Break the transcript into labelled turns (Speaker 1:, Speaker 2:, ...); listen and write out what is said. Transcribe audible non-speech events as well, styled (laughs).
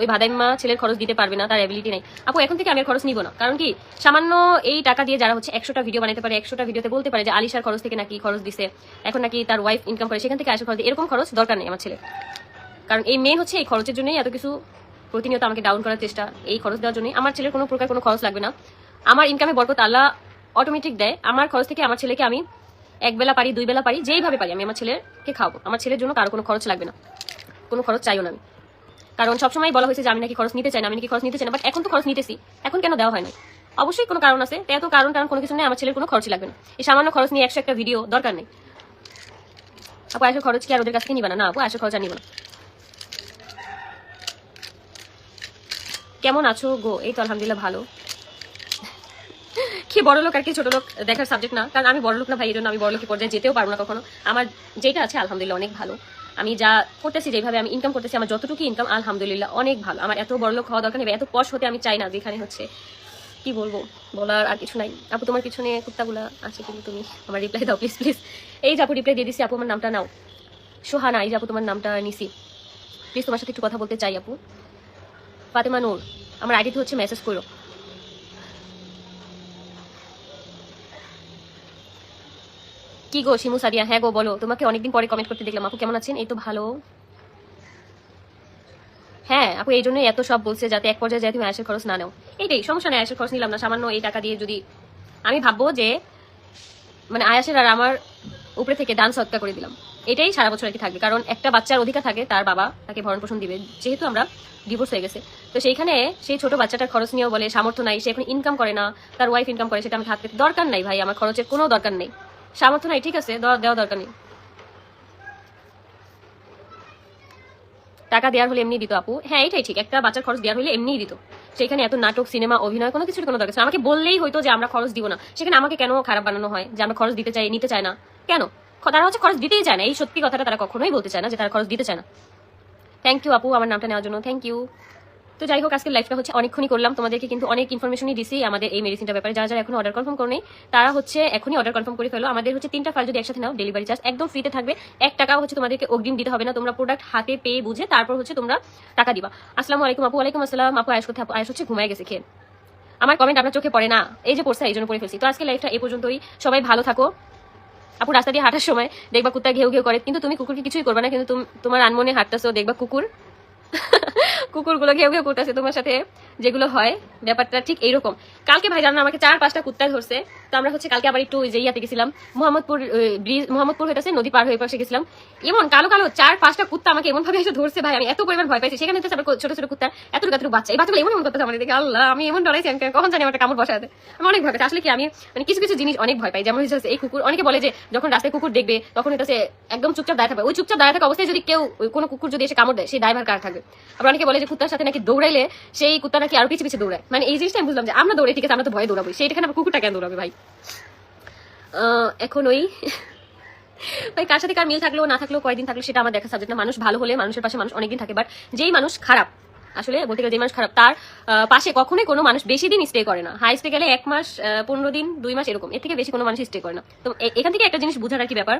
Speaker 1: ওই ভাদাইম্মা ছেলের খরচ দিতে পারবে না, তার অ্যাবিলিটি নেই। আপু, এখন থেকে আমি খরচ নিব না, কারণ কি সামান্য এই টাকা দিয়ে যারা হচ্ছে একশোটা ভিডিও বানাতে পারে, একশোটা ভিডিওতে বলতে পারে যে আলিশার খরচ থেকে নাকি খরচ দিছে, এখন নাকি তার ওয়াইফ ইনকাম করে, সেখান থেকে আসে খরচ এরকম খরচ দরকার নেই আমার ছেলে কারণ এই মেন হচ্ছে এই খরচের জন্যই এত কিছু প্রতিনিয়ত আমাকে ডাউন করার চেষ্টা, এই খরচ দেওয়ার জন্যই। আমার ছেলের কোনো প্রকার কোনো খরচ লাগবে না। আমার ইনকামে বরকত আল্লাহ অটোমেটিক দেয়। আমার খরচ থেকে আমার ছেলেকে আমি এক বেলা পারি দুই বেলা পারি, যেইভাবে পারি আমি আমার ছেলেকে খাওয়াবো। আমার ছেলের জন্য কারও কোনো খরচ লাগবে না। কোনো খরচ চাইও না আমি। কারণ সবসময় বলা হয়েছে যে আমি নাকি খরচ নিতে চাই না, আমি নাকি খরচ নিতে চাই না বাট এখন তো খরচ নিতেছি। এখন কেন দেওয়া হয় না অবশ্যই কোনো কারণ আছে এত কারণ টারণ কোনো কিছু নেই, আমার ছেলের কোনো খরচ লাগবে না। এই সামান্য খরচ নিয়ে একশো একটা ভিডিও দরকার নেই। আপু আয়সের খরচ কি আর ওদের কাছ থেকে নিবা না? আপু আয়সের খরচ আর না। কেমন আছো গো? এই তো আলহামদুলিল্লাহ ভালো। কি বড় লোক আর কি ছোট লোক দেখার সাবজেক্ট না। কারণ আমি বড় লোক না ভাই, এই জন্য আমি বড় লোকের পর্যায়ে যেতেও পারব না কখনো। আমার যেটা আছে, আলহামদুলিল্লাহ অনেক ভালো। আমি যা করতেছি, যেভাবে আমি ইনকাম করতেছি, আমার যতটুকু ইনকাম আলহামদুলিল্লাহ, অনেক ভালো। আমার এত বড় লোক হওয়া দরকার নেই এত পশ হতে আমি চাই না যেখানে হচ্ছে, কি বলব, বলার আর কিছু নাই। আপু, তোমার পিছনে কুত্তাগুলা আছে কিন্তু তুমি আমার রিপ্লাই দাও প্লিজ প্লিজ এই যে আপু রিপ্লাই দিয়ে দিছি, আপু, আমার নামটা নাও। সোহানা, এই যে আপু, তোমার নামটা নিছি। প্লিজ তোমার সাথে একটু কথা বলতে চাই, আপু। ফাতেমা নূর, আমার আইডিতে হচ্ছে মেসেজ করো। কি গো শিমু সাদিয়া? হ্যাঁ গো, বলো। তোমাকে অনেকদিন পরে কমেন্ট করতে দেখলাম। আপু কেমন আছেন? এই তো ভালো। হ্যাঁ আপু এই জন্যই এত সব বলছে যাতে এক পর্যায়ে যায়, তুমি আয়েসের খরচ না নাও। এইটাই, সমস্যা নেই আয়েসের খরচ নিলাম না। সামান্য এই টাকা দিয়ে যদি আমি ভাববো যে মানে আয়াসের আর আমার উপরে থেকে দান সৎকার করে দিলাম। এটাই সারা বছর আর কি থাকবে। কারণ একটা বাচ্চার অধিকার থাকে, তার বাবা তাকে ভরণ পোষণ দিবে। যেহেতু আমরা ডিভোর্স হয়ে গেছে। তো সেইখানে সেই ছোট বাচ্চাটার খরচ নিয়েও বলে, সামর্থ্য নাই, সে এখন ইনকাম করে না, তার ওয়াইফ ইনকাম করে, সেটা আমি থাকতে দরকার নাই ভাই। আমার খরচের কোনো দরকার নেই। সামর্থ্য নাই, ঠিক আছে, দেওয়া দরকার নেই। টাকা দেওয়ার হলে এমনি দিত আপু। হ্যাঁ এটাই ঠিক, একটা বাচ্চার খরচ দেওয়ার হলে এমনিই দিত। সেখানে এত নাটক, সিনেমা, অভিনয়, কোনো কিছুর কোনো দরকার আমাকে বললেই হয়তো যে আমরা খরচ দিব না। সেখানে আমাকে কেন খারাপ বানানো হয় যে আমরা খরচ দিতে চাই, নিতে চায় না? কেন? তারা হচ্ছে খরচ দিতেই চায় না। এই সত্যি কথাটা তারা কখনোই বলতে চায় না যে তারা খরচ দিতে চায় না। থ্যাংক ইউ আপু, আমার নামটা নেওয়ার জন্য। থ্যাংক ইউ তো যাই হোক, আজকের লাইফটা হচ্ছে অনেকক্ষণই করলাম। তোমাদেরকে কিন্তু অনেক ইনফরমেশনই দিছি আমাদের এই মেডিসিনটার ব্যাপারে। যারা যারা এখন অর্ডার কনফার্ম করে তারা হচ্ছে এখনই অর্ডার কনফার্ম করে ফেলো। আমাদের হচ্ছে তিনটা ফাইল যদি একসাথে নাও ডেলিভারি চার্জ একদম ফ্রিতে থাকবে। এক টাকাও হচ্ছে তোমাদেরকে অগ্রিম দিতে হবে না। তোমরা প্রোডাক্ট হাতে পেয়ে বুঝে তারপর হচ্ছে তোমরা টাকা দিবা। আসসালামু আলাইকুম আপু আলাইকুম আসসালাম। আপু আয়স কোথায়? আয়স হচ্ছে ঘুমায় গেছে, খেয়ে। আমার কমেন্ট আপনার চোখে পড়ে না। এই যে পড়ছে, এই জন্য পড়ে ফেলছি। তো আজকে লাইফটা এই পর্যন্তই। সবাই ভালো থাকো। আপু, রাস্তা দিয়ে হাঁটার সময় দেখবা কুত্তা ঘেউ ঘেউ করে। কিন্তু তুমি কুকুরকে কিছুই করবে না। কিন্তু তুম- তোমার আনমনে হাঁটতেছো, দেখবা কুকুর। (laughs) কুকুরগুলো ঘেউ ঘেউ করতেছে তোমার সাথে। যেগুলো হয়, ব্যাপারটা ঠিক এইরকম। কালকে ভাই জানো আমাকে চার পাঁচটা কুত্তা ধরছে। তো আমরা হচ্ছে কালকে আবার একটু ওই যে ইয়াতে গেছিলাম, মোহাম্মদপুর ব্রিজ, মোহাম্মদপুর হইতেছে, নদী পার হয়ে পাশে গেছিলাম। এমন কালো কালো চার পাঁচটা কুত্তা আমাকে এমন ভাবে এসে ধরছে ভাই, আমি এত পরিমাণ ভয় পাইছি। সেখানে হচ্ছে ছোট ছোট কুত্তা, এত এত বাচ্চা। এই বাচ্চাগুলো এমন এমন করতেছে আমাদের দেখে আল্লাহ, আমি এমন ডরাইছি, আমি কখন জানি আমার কামড় বসাতে আমি অনেক ভয় পাই আসলে কি, আমি মানে কিছু কিছু জিনিস অনেক ভয় পাই। যেমন হচ্ছে এই কুকুর, অনেকে বলে যে যখন রাস্তায় কুকুর দেখবে, তখন হচ্ছে একদম চুপচাপ দাঁড়িয়ে থাকবে। ওই চুপচাপ দাঁড়িয়ে থাকা অবস্থায় যদি কেউ, কোনো কুকুর যদি এসে কামড় দেয়, সেই ড্রাইভার কার থাকবে? আবার অনেকে বলে যে কুত্তার সাথে নাকি দৌড়াইলে সেই কুত্তা নাকি আরও পিছিয়ে পিছিয়ে দৌড়ায়। মানে এই জিনিসটা আমি বুঝলাম যে আমরা দৌড়ে ঠিক আছে, আমরা তো ভয় দৌড়াবো সেইটাখানে আবার কুকুরটা কেন দৌড়াবে ভাই? এখন ওই (laughs) ভাই, কার সাথে কার মিল থাকলেও না থাকলেও কয়দিন থাকল, সেটা আমার দেখা সাবজেক্ট মানুষ ভালো হলে মানুষের পাশে মানুষ অনেকদিন থাকে বাট যেই মানুষ খারাপ, আসলে বলতে গেলে যে মানুষ খারাপ, তার পাশে কখনোই কোনো মানুষ বেশি দিন স্টে করে না। হাই স্টে গেলে এক মাস পনেরো দিন, দুই মাস, এরকম। এর থেকে বেশি কোনো মানুষ স্টে করে না। তো এখান থেকে একটা জিনিস বোঝার কি ব্যাপার।